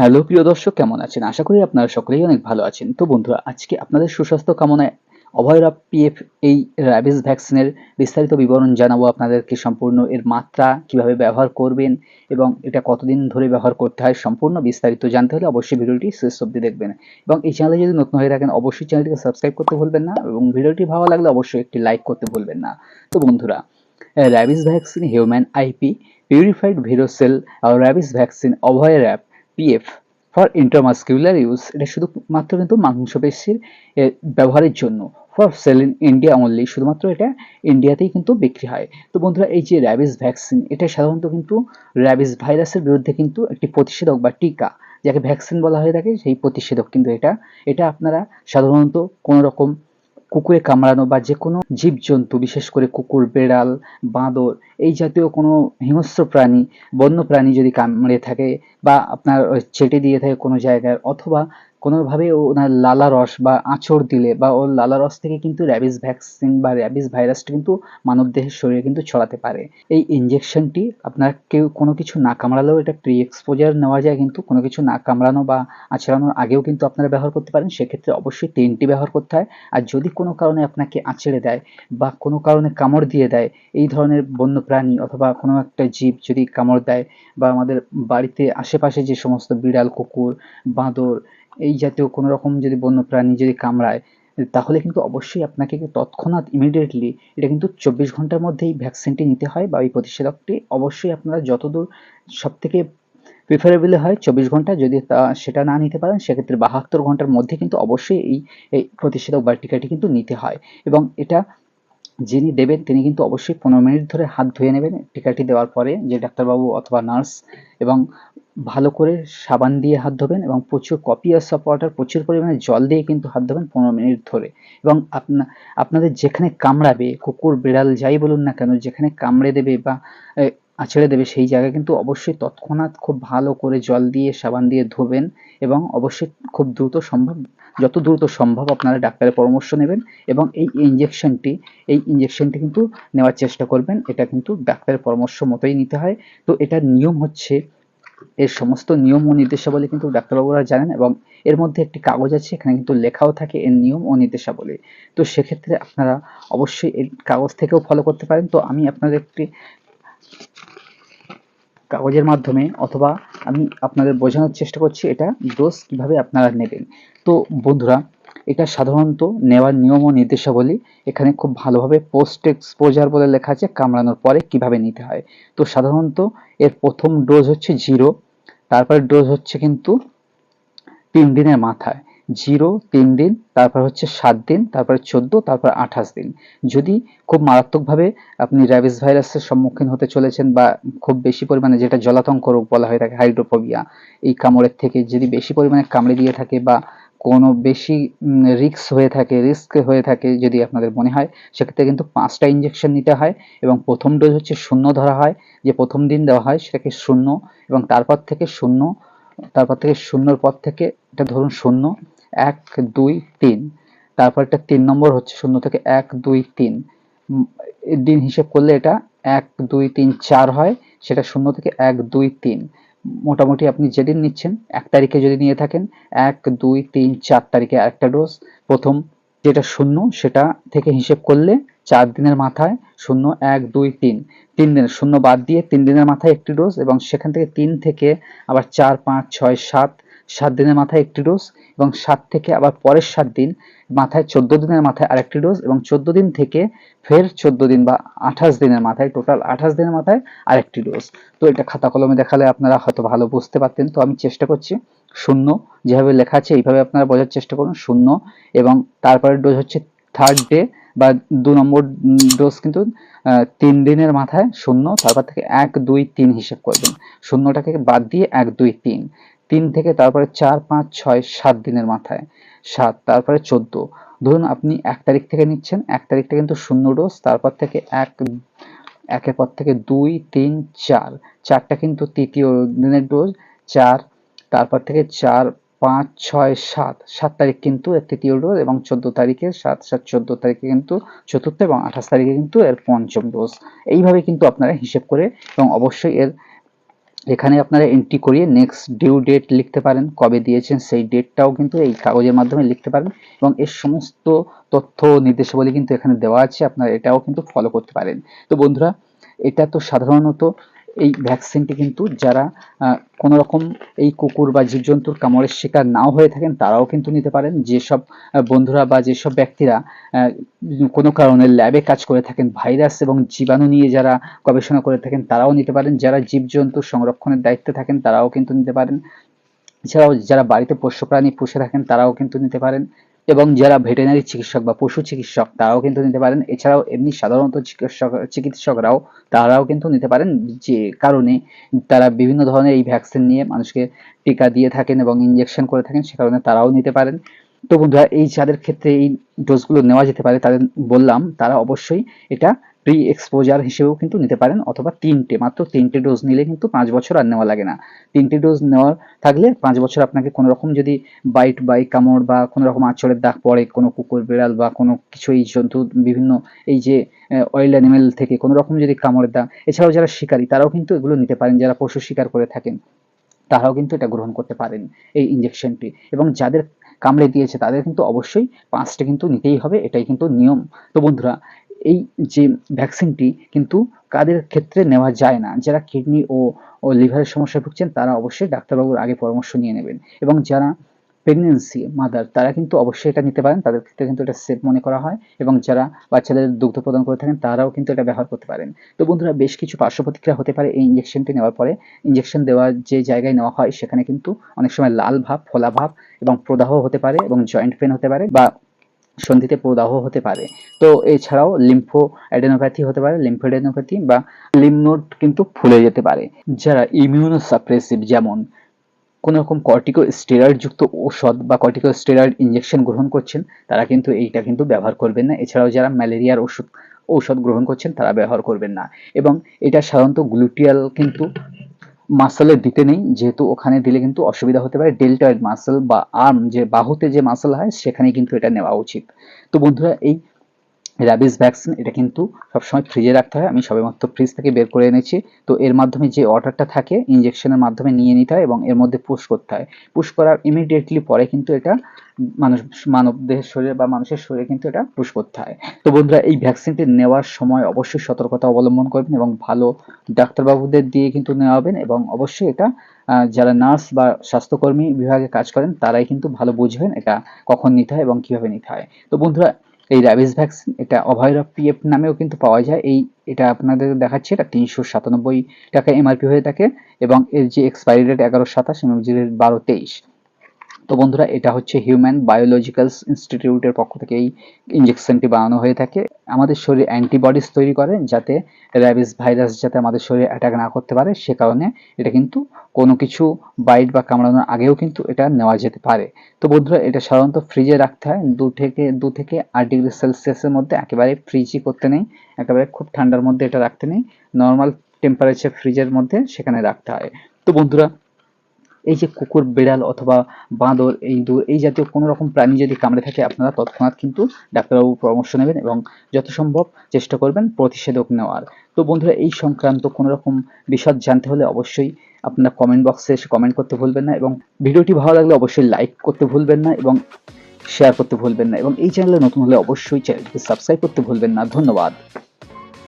Hello, প্রিয় দর্শক, কেমন আছেন? আশা করি আপনারা সকলেই অনেক ভালো আছেন। তো বন্ধুরা, আজকে আপনাদের সুস্বাস্থ্য কামনায় অভয়রা পিএফ এই র্যাবিস ভ্যাকসিনের বিস্তারিত বিবরণ জানাব আপনাদেরকে সম্পূর্ণ এর মাত্রা কীভাবে ব্যবহার করবেন এবং এটা কতদিন ধরে ব্যবহার করতে হয় সম্পূর্ণ বিস্তারিত জানতে হলে অবশ্যই ভিডিওটি শেষ অবধি দেখবেন। এবং এই চ্যানেলে যদি নতুন হয়ে থাকেন, অবশ্যই চ্যানেলটিকে সাবস্ক্রাইব করতে ভুলবেন না এবং ভিডিওটি ভালো লাগলে অবশ্যই একটি লাইক করতে ভুলবেন না। তো বন্ধুরা rabies vaccine human IP purified verocell R rabies vaccine Abhayrab PF for intramuscular use এটা শুধুমাত্র কিন্তু মাংসপেশির ব্যবহারের জন্য। For sale in India only শুধুমাত্র এটা ইন্ডিয়াতেই কিন্তু বিক্রি হয়। তো বন্ধুরা, এই যে র্যাবিস ভ্যাকসিন এটা সাধারণত কিন্তু র্যাবিস ভাইরাসের বিরুদ্ধে কিন্তু একটি প্রতিষেধক বা টিকা, যাকে ভ্যাকসিন বলা হয়ে থাকে, সেই প্রতিষেধক কিন্তু এটা। এটা আপনারা সাধারণত কোনো রকম কুকুরে কামড়ানো বা যে কোনো জীবজন্তু, বিশেষ করে কুকুর, বেড়াল, বাঁদর, এই জাতীয় কোনো হিংস্র প্রাণী, বন্য প্রাণী যদি কামড়ে থাকে বা আপনার চেটে দিয়ে থাকে কোনো জায়গায় অথবা কোনোভাবে ওনার লালা রস বা আঁচড় দিলে বা ওর লালা রস থেকে কিন্তু র্যাবিস ভ্যাকসিন বা র্যাবিস ভাইরাসটা কিন্তু মানব দেহের শরীরে কিন্তু ছড়াতে পারে। এই ইনজেকশনটি আপনার কেউ কোনো কিছু না কামড়ালেও এটা প্রি এক্সপোজার নেওয়া যায় কিন্তু, কোনো কিছু না কামড়ানো বা আঁচড়ানোর আগেও কিন্তু আপনারা ব্যবহার করতে পারেন। সেক্ষেত্রে অবশ্যই তিনটি ব্যবহার করতে হয়। আর যদি কোনো কারণে আপনাকে আঁচড়ে দেয় বা কোনো কারণে কামড় দিয়ে দেয়, এই ধরনের বন্য প্রাণী অথবা কোনো একটা জীব যদি কামড় দেয় বা আমাদের বাড়িতে আশেপাশে যে সমস্ত বিড়াল, কুকুর, বাঁদর এই জাতীয় কোনো রকম যদি বন্য প্রাণী যদি কামড়ায়, তাহলে কিন্তু অবশ্যই আপনাকে তৎক্ষণাৎ ইমিডিয়েটলি এটা কিন্তু চব্বিশ ঘণ্টার মধ্যেই ভ্যাকসিনটি নিতে হয় বা এই প্রতিষেধকটি অবশ্যই আপনারা যতদূর সব থেকে প্রিফারেবল হয় চব্বিশ ঘণ্টা, যদি তা সেটা না নিতে পারেন, সেক্ষেত্রে বাহাত্তর ঘণ্টার মধ্যে কিন্তু অবশ্যই এই এই প্রতিষেধক বা টিকাটি কিন্তু নিতে হয়। এবং এটা যিনি দেবেন, তিনি কিন্তু অবশ্যই পনেরো মিনিট ধরে হাত ধুয়ে নেবেন। টিকাটি দেওয়ার পরে যে ডাক্তারবাবু অথবা নার্স এবং ভালো করে সাবান দিয়ে হাত ধোবেন এবং প্রচুর কপিয়াস অফ ওয়াটার প্রচুর পরিমাণে জল দিয়ে কিন্তু হাত ধোবেন পনেরো মিনিট ধরে। এবং আপনা আপনাদের যেখানে কামড়াবে কুকুর বিড়াল যাই বলুন না কেন যেখানে কামড়ে দেবে বা এ, আছড়ে দেবে সেই জায়গায় কিন্তু অবশ্যই তৎক্ষণাৎ খুব ভালো করে জল দিয়ে সাবান দিয়ে ধোবেন এবং অবশ্যই খুব দ্রুত সম্ভব যত দ্রুত সম্ভব আপনারা ডাক্তারের পরামর্শ নেবেন এবং এই ইঞ্জেকশনটি এই ইঞ্জেকশনটি কিন্তু নেওয়ার চেষ্টা করবেন। এটা কিন্তু ডাক্তারের পরামর্শ মতোই নিতে হয়। তো এটার নিয়ম হচ্ছে এর সমস্ত নিয়ম ও নির্দেশাবলী কিন্তু ডাক্তারবাবুরা জানেন এবং এর মধ্যে একটি কাগজ আছে, এখানে কিন্তু লেখাও থাকে এর নিয়ম ও নির্দেশাবলী। তো সেক্ষেত্রে আপনারা অবশ্যই এই কাগজ থেকেও ফলো করতে পারেন। তো আমি আপনাদের একটি কাগজের মাধ্যমে অথবা আমি আপনাদের বোঝানোর চেষ্টা করছি এটা ডোজ কীভাবে আপনারা নেবেন। তো বন্ধুরা, এটা সাধারণত নেওয়ার নিয়ম ও নির্দেশাবলী এখানে খুব ভালোভাবে পোস্ট এক্সপোজার বলে লেখা আছে, কামড়ানোর পরে কীভাবে নিতে হয়। তো সাধারণত এর প্রথম ডোজ হচ্ছে জিরো তারপরে ডোজ হচ্ছে কিন্তু তিন দিনের মাথায়। জিরো তিন দিন, তারপর হচ্ছে সাত দিন, তারপরে চোদ্দ, তারপর আঠাশ দিন। যদি খুব মারাত্মকভাবে আপনি র্যাবিস ভাইরাসের সম্মুখীন হতে চলেছেন বা খুব বেশি পরিমাণে যেটা জলাতঙ্ক রোগ বলা হয়ে থাকে হাইড্রোফোবিয়া এই কামড়ের থেকে যদি বেশি পরিমাণে কামড়ে দিয়ে থাকে বা কোনো বেশি রিস্ক হয়ে থাকে রিস্ক হয়ে থাকে যদি আপনাদের মনে হয়, সেক্ষেত্রে কিন্তু পাঁচটা ইঞ্জেকশন নিতে হয় এবং প্রথম ডোজ হচ্ছে শূন্য ধরা হয়। যে প্রথম দিন দেওয়া হয় সেটাকে শূন্য এবং তারপর থেকে শূন্য, তারপর থেকে শূন্যর পর থেকে এটা ধরুন শূন্য, এক, দুই, তিন। তারপর এটা তিন নম্বর হচ্ছে শূন্য থেকে এক, দুই, তিন। দিন হিসেব করলে এটা এক, দুই, তিন, চার হয়, সেটা শূন্য থেকে এক, দুই, তিন। মোটামুটি আপনি যেদিন নিচ্ছেন, এক তারিখে যদি নিয়ে থাকেন, এক, দুই, তিন, চার তারিখে একটা ডোজ প্রথম যেটা শূন্য, সেটা থেকে হিসেব করলে চার দিনের মাথায় শূন্য, এক, দুই, তিন। তিন দিনের শূন্য বাদ দিয়ে তিন দিনের মাথায় একটি ডোজ এবং সেখান থেকে তিন থেকে আবার চার, পাঁচ, ছয়, সাত সাত দিনের মাথায় একটি ডোজ এবং সাত থেকে আবার পরের সাত দিন মাথায় চোদ্দ দিনের মাথায় আরেকটি ডোজ এবং চোদ্দ দিন থেকে ফের চোদ্দ দিন বা আঠাশ দিনের মাথায় টোটাল আঠাশ দিনের মাথায় আরেকটি ডোজ তো এটা খাতা কলমে দেখালে আপনারা হয়তো ভালো বুঝতে পারতেন। তো আমি চেষ্টা করছি শূন্য, যেভাবে লেখা আছে এইভাবে আপনারা বোঝার চেষ্টা করুন, শূন্য এবং তারপরের ডোজ হচ্ছে থার্ড ডে বা দু নম্বর ডোজ কিন্তু তিন দিনের মাথায় শূন্য, তারপর থেকে এক, দুই, তিন হিসেব করবেন। শূন্যটাকে বাদ দিয়ে এক, দুই, তিন। তিন থেকে তারপরে চার, পাঁচ, ছয়, সাত দিনের মাথায়। সাত, তারপরে চোদ্দ। ধরুন আপনি এক তারিখ থেকে নিচ্ছেন, এক তারিখটা কিন্তু শূন্য ডোজ তারপর থেকে এক, একের পর থেকে দুই, তিন, চার। চারটা কিন্তু তৃতীয় দিনের ডোজ চার, তারপর থেকে চার, পাঁচ, ছয়, সাত। সাত তারিখ কিন্তু এর তৃতীয় ডোজ এবং চোদ্দ তারিখে সাত সাত, চোদ্দ তারিখে কিন্তু চতুর্থ এবং আঠাশ তারিখে কিন্তু এর পঞ্চম ডোজ এইভাবে কিন্তু আপনারা হিসেব করে এবং অবশ্যই এর এখানে আপনারা এন্ট্রি করিয়ে নেক্সট ডিউ ডেট লিখতে পারেন। কবে দিয়েছেন সেই ডেটটাও কিন্তু এই কাগজের মাধ্যমে লিখতে পারেন এবং এর সমস্ত তথ্য নির্দেশাবলী কিন্তু এখানে দেওয়া আছে। আপনারা এটাও কিন্তু ফলো করতে পারেন। তো বন্ধুরা, এটা তো সাধারণত এই ভ্যাকসিনটি কিন্তু যারা কোনো রকম এই কুকুর বা জীবজন্তুর কামড়ের শিকার নাও হয়ে থাকেন, তারাও কিন্তু নিতে পারেন। যেসব বন্ধুরা বা যেসব ব্যক্তিরা কোনো কারণে ল্যাবে কাজ করে থাকেন, ভাইরাস এবং জীবাণু নিয়ে যারা গবেষণা করে থাকেন, তারাও নিতে পারেন। যারা জীবজন্তু সংরক্ষণের দায়িত্বে থাকেন, তারাও কিন্তু নিতে পারেন। এছাড়াও যারা বাড়িতে পোষ্য প্রাণী পুষে থাকেন, তারাও কিন্তু নিতে পারেন। এবং যারা ভেটেরিনারি চিকিৎসক বা পশু চিকিৎসক, তারাও কিন্তু নিতে পারেন। এছাড়াও এমনি সাধারণত চিকিৎসক, চিকিৎসকরাও, তারাও কিন্তু নিতে পারেন। যে কারণে তারা বিভিন্ন ধরনের এই ভ্যাকসিন নিয়ে মানুষকে টিকা দিয়ে থাকেন এবং ইঞ্জেকশন করে থাকেন, সে কারণে তারাও নিতে পারেন। তো বন্ধুরা, এই যাদের ক্ষেত্রে এই ডোজগুলো নেওয়া যেতে পারে, তাদের বললাম, তারা অবশ্যই এটা প্রি এক্সপোজার হিসেবেও কিন্তু নিতে পারেন, অথবা তিনটে, মাত্র তিনটে ডোজ নিলে কিন্তু পাঁচ বছর আর নেওয়া লাগে না। তিনটে ডোজ নেওয়ার থাকলে পাঁচ বছর আপনাকে কোনো রকম যদি বাইট বাই কামড় বা কোনো রকম আঁচড়ের দাগ পড়ে, কোনো কুকুর, বিড়াল বা কোনো কিছু এই জন্তু, বিভিন্ন এই যে অয়েল অ্যানিমেল থেকে কোনো রকম যদি কামড়ের দাগ এছাড়াও যারা শিকারী, তারাও কিন্তু এগুলো নিতে পারেন, যারা পশু শিকার করে থাকেন, তারাও কিন্তু এটা গ্রহণ করতে পারেন এই ইঞ্জেকশনটি এবং যাদের কামড়ে দিয়েছে, তাদের কিন্তু অবশ্যই পাঁচটা কিন্তু নিতেই হবে, এটাই কিন্তু নিয়ম। তো বন্ধুরা এই যে ভ্যাকসিনটি কিন্তু কাদের ক্ষেত্রে নেওয়া যায় না, যারা কিডনি ও লিভারের সমস্যায় ভুগছেন তারা অবশ্যই ডাক্তারবাবুর আগে পরামর্শ নিয়ে নেবেন এবং যারা প্রেগনেন্সি মাদার তারা কিন্তু অবশ্যই এটা নিতে পারেন, তাদের ক্ষেত্রে কিন্তু এটা সেফ মনে করা হয় এবং যারা বাচ্চাদের দুগ্ধ প্রদান করে থাকেন তারাও কিন্তু এটা ব্যবহার করতে পারেন। তো বন্ধুরা বেশ কিছু পার্শ্ব প্রতিক্রিয়া হতে পারে এই ইঞ্জেকশনটি নেওয়ার পরে। ইঞ্জেকশন দেওয়ার যে জায়গায় নেওয়া হয় সেখানে কিন্তু অনেক সময় লাল ভাব, ফোলা ভাব এবং প্রদাহ হতে পারে এবং জয়েন্ট পেন হতে পারে বা সন্ধিতে প্রদাহ হতে পারে। তো এছাড়াও লিম্ফো অ্যাডেনোপ্যাথি হতে পারে লিম্ফোডেনোপ্যাথি বা লিমনোড কিন্তু ফুলে যেতে পারে, যারা ইমিউনো সাপ্রেসিভ যেমন কোনো রকম কর্টিকো যুক্ত ঔষধ বা কর্টিকো স্টেরয়েড ইঞ্জেকশন গ্রহণ করছেন, তারা কিন্তু এইটা কিন্তু ব্যবহার করবেন না। এছাড়াও যারা ম্যালেরিয়ার ওষুধ, ঔষধ গ্রহণ করছেন, তারা ব্যবহার করবেন না। এবং এটা সাধারণত গ্লুটিয়াল কিন্তু মাসেলে দিতে নেই, যেহেতু ওখানে দিলে কিন্তু অসুবিধা হতে পারে। ডেল্টয়েড মাসেল বা আর্ম যে বাহুতে যে মাসেল হয় সেখানে কিন্তু এটা নেওয়া উচিত। তো বন্ধুরা, এই র্যাবিস ভ্যাকসিন এটা কিন্তু সবসময় ফ্রিজে রাখতে হয়। আমি সবেমাত্র ফ্রিজ থেকে বের করে এনেছি। তো এর মাধ্যমে যে অর্ডারটা থাকে ইঞ্জেকশনের মাধ্যমে নিয়ে নিতে হয় এবং এর মধ্যে পুশ করতে হয়। পুশ করার ইমিডিয়েটলি পরে কিন্তু এটা মানুষ মানব দেহের শরীরে বা মানুষের শরীরে কিন্তু এটা পুশ করতে হয়। তো বন্ধুরা, এই ভ্যাকসিনটি নেওয়ার সময় অবশ্যই সতর্কতা অবলম্বন করবেন এবং ভালো ডাক্তারবাবুদের দিয়ে কিন্তু নেওয়াবেন এবং অবশ্যই এটা যারা নার্স বা স্বাস্থ্যকর্মী বিভাগে কাজ করেন, তারাই কিন্তু ভালো বুঝবেন এটা কখন নিতে হয় এবং কীভাবে নিতে হয়। তো বন্ধুরা এই র্যাবিস ভ্যাকসিন এটা অভয়রা পিএফ নামেও কিন্তু পাওয়া যায়। এই, এটা আপনাদের দেখাচ্ছে, এটা তিনশো সাতানব্বই টাকা এমআরপি হয়ে থাকে এবং এর যে এক্সপায়ারি ডেট এগারো সাতাশ এবং যে বারো তেইশ। তো বন্ধুরা, এটা হচ্ছে হিউম্যান বায়োলজিক্যালস ইনস্টিটিউটের পক্ষ থেকে এই ইঞ্জেকশনটি বানানো হয়ে থাকে। আমাদের শরীরে অ্যান্টিবডিজ তৈরি করে যাতে র্যাবিস ভাইরাস যাতে আমাদের শরীরে অ্যাটাক না করতে পারে, সে কারণে এটা কিন্তু কোনো কিছু বাইট বা কামড়ানোর আগেও কিন্তু এটা নেওয়া যেতে পারে। তো বন্ধুরা, এটা সাধারণত ফ্রিজে রাখতে হয়। দু থেকে দু থেকে আট ডিগ্রি সেলসিয়াসের মধ্যে একেবারে ফ্রিজই করতে নেই। একেবারে খুব ঠান্ডার মধ্যে এটা রাখতে নেই। নর্মাল টেম্পারেচার ফ্রিজের মধ্যে সেখানে রাখতে হয়। তো বন্ধুরা এই যে কুকুর, বিড়াল অথবা বাঁদর, এই দূর এই জাতীয় কোনো রকম প্রাণী যদি কামড়ে থাকে, আপনারা তৎক্ষণাৎ কিন্তু ডাক্তারবাবু পরামর্শ নেবেন এবং যত সম্ভব চেষ্টা করবেন প্রতিষেধক নেওয়ার। তো বন্ধুরা, এই সংক্রান্ত কোনো রকম বিশদ জানতে হলে অবশ্যই আপনারা কমেন্ট বক্সে এসে কমেন্ট করতে ভুলবেন না এবং ভিডিওটি ভালো লাগলে অবশ্যই লাইক করতে ভুলবেন না এবং শেয়ার করতে ভুলবেন না এবং এই চ্যানেলে নতুন হলে অবশ্যই চ্যানেলটি সাবস্ক্রাইব করতে ভুলবেন না। ধন্যবাদ।